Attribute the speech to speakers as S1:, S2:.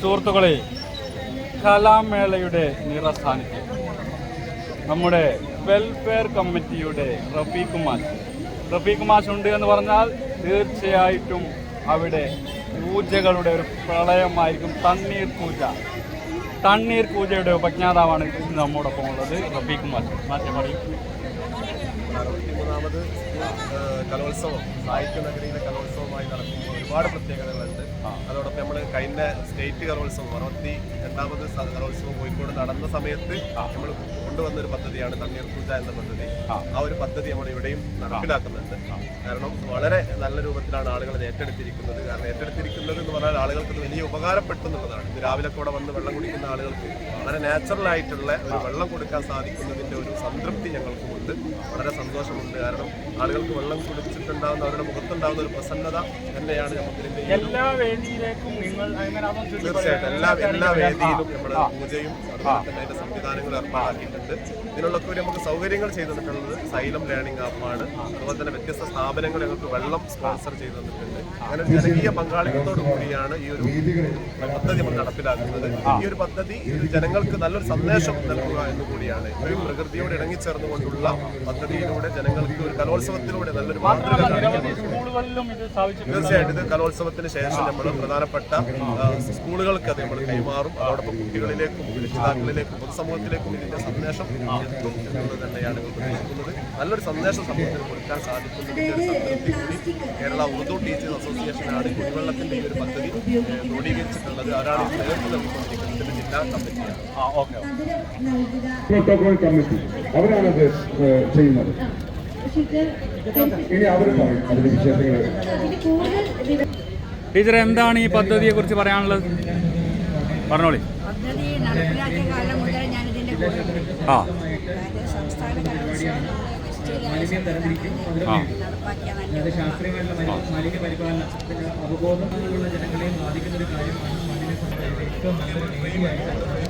S1: സുഹൃത്തുക്കളെ കലാമേളയുടെ നിറസാന്നിധ്യം നമ്മുടെ വെൽഫെയർ കമ്മിറ്റിയുടെ റഫീഖ് മാഷ് റഫീഖ് മാഷ് ഉണ്ട് എന്ന് പറഞ്ഞാൽ തീർച്ചയായിട്ടും അവിടെ പൂജകളുടെ ഒരു പ്രളയമായിരിക്കും തണ്ണീർ പൂജ. തണ്ണീർ പൂജയുടെ ഉപജ്ഞാതാവാണ് നമ്മോടൊപ്പം ഉള്ളത് റഫീഖ് മാഷ് മാറ്റം പറയും
S2: കലോത്സവം സാഹിത്യ നഗരിയിലെ കലോത്സവമായി നടക്കുമ്പോൾ ഒരുപാട് പ്രത്യേകതകളുണ്ട്. അതോടൊപ്പം നമ്മൾ കഴിഞ്ഞ സ്റ്റേറ്റ് കലോത്സവം അറുപത്തി രണ്ടാമത് കലോത്സവം കോഴിക്കോട് നടന്ന സമയത്ത് നമ്മൾ കൊണ്ടുവന്ന ഒരു പദ്ധതിയാണ് തണ്ണീർ പൂജ എന്ന പദ്ധതി. ആ. ഒരു പദ്ധതി നമ്മൾ ഇവിടെയും നടപ്പിലാക്കുന്നുണ്ട്. കാരണം വളരെ നല്ല രൂപത്തിലാണ് ആളുകൾ ഏറ്റെടുത്തിരിക്കുന്നത്. കാരണം ഏറ്റെടുത്തിരിക്കുന്നത് എന്ന് പറഞ്ഞാൽ ആളുകൾക്ക് വലിയ ഉപകാരപ്പെട്ടു എന്നുള്ളതാണ്. രാവിലെ കൂടെ വന്ന് വെള്ളം കുടിക്കുന്ന ആളുകൾക്ക് വളരെ നാച്ചുറൽ ആയിട്ടുള്ള ഒരു വെള്ളം കൊടുക്കാൻ സാധിക്കുന്നതിന്റെ ഒരു സംതൃപ്തി ഞങ്ങൾക്കുമുണ്ട്. വളരെ സന്തോഷമുണ്ട് കാരണം ആളുകൾക്ക് വെള്ളം കുടിച്ചിട്ടുണ്ടാകുന്ന അവരുടെ മുഖത്തുണ്ടാകുന്ന ഒരു പ്രസന്നത തന്നെയാണ് നമുക്ക്
S1: എല്ലാ വേദിയിലേക്കും നിങ്ങൾ
S2: തീർച്ചയായിട്ടും എല്ലാ എല്ലാ. വേദിയിലും നമ്മൾ പൂജയും അതുപോലെ തന്നെ അതിന്റെ സംവിധാനങ്ങൾ ഏർപ്പാടാക്കിയിട്ടുണ്ട്. ഇതിനുള്ളൊക്കെ ഒരു നമുക്ക് സൗകര്യങ്ങൾ ചെയ്തു തന്നിട്ടുള്ളത് സൈലം ലേണിംഗ് ആപ്പാണ്. അതുപോലെ തന്നെ വ്യത്യസ്ത സ്ഥാപനങ്ങൾ ഞങ്ങൾക്ക് വെള്ളം സ്പോൺസർ ചെയ്തു തന്നിട്ടുണ്ട് അങ്ങനെ ഒരു ജനകീയ പങ്കാളിത്തത്തോടു കൂടിയാണ് ഈ ഒരു പദ്ധതി നമ്മൾ നടപ്പിലാക്കുന്നത്. ഈ ഒരു പദ്ധതി ജനങ്ങൾക്ക് നല്ലൊരു സന്ദേശം നൽകുക എന്ന് കൂടിയാണ്. ഇത്രയും പ്രകൃതിയോട് ഇണങ്ങിച്ചേർന്നുകൊണ്ടുള്ള പദ്ധതിയിലൂടെ ജനങ്ങൾക്ക് ഒരു കലോത്സവത്തിലൂടെ നല്ലൊരു മാതൃക തീർച്ചയായിട്ടും ഇത് കലോത്സവത്തിന് ശേഷം നമ്മൾ പ്രധാനപ്പെട്ട സ്കൂളുകൾക്ക് അത് നമ്മൾ കൈമാറും. അതോടൊപ്പം കുട്ടികളിലേക്കും രക്ഷിതാക്കളിലേക്കും പൊതുസമൂഹത്തിലേക്കും ഇതിന്റെ സന്ദേശം എത്തും എന്നുള്ളത് തന്നെയാണ് പ്രതീക്ഷിക്കുന്നത് നല്ലൊരു സന്ദേശം സമൂഹത്തിന് കൊടുക്കാൻ സാധിക്കുന്നു. കേരള ഉറുദു ടീച്ചേഴ്സ് അസോസിയേഷനാണ് കുടിവെള്ളത്തിന്റെ ഈ ഒരു പദ്ധതി ക്രോഡീകരിച്ചിട്ടുള്ളത്. ആരാണ് ചേർത്ത് ജില്ലാ കമ്മിറ്റിയാണ്.
S1: ആ ഓക്കെ
S3: പ്രോട്ടോകോൾ കമ്മിറ്റി. അവരാണത് ഏഹ്, ചെയ്യുന്നത്. ഇനി അവർ പറയും അതിന്റെ വിശേഷങ്ങൾ
S1: ടീച്ചർ എന്താണ് ഈ പദ്ധതിയെ കുറിച്ച് പറയാനുള്ളത്? പറഞ്ഞോളി.
S4: പദ്ധതി നടപ്പിലാക്കിയ കാലം മുതൽ ഞാൻ ഇതിന്റെ കൂടെ
S1: ആ.
S4: സംസ്ഥാന കലോത്സവം
S1: ആ.
S5: അവബോധമുള്ള ജനങ്ങളെയും ബാധിക്കുന്ന ഒരു കാര്യമാണ്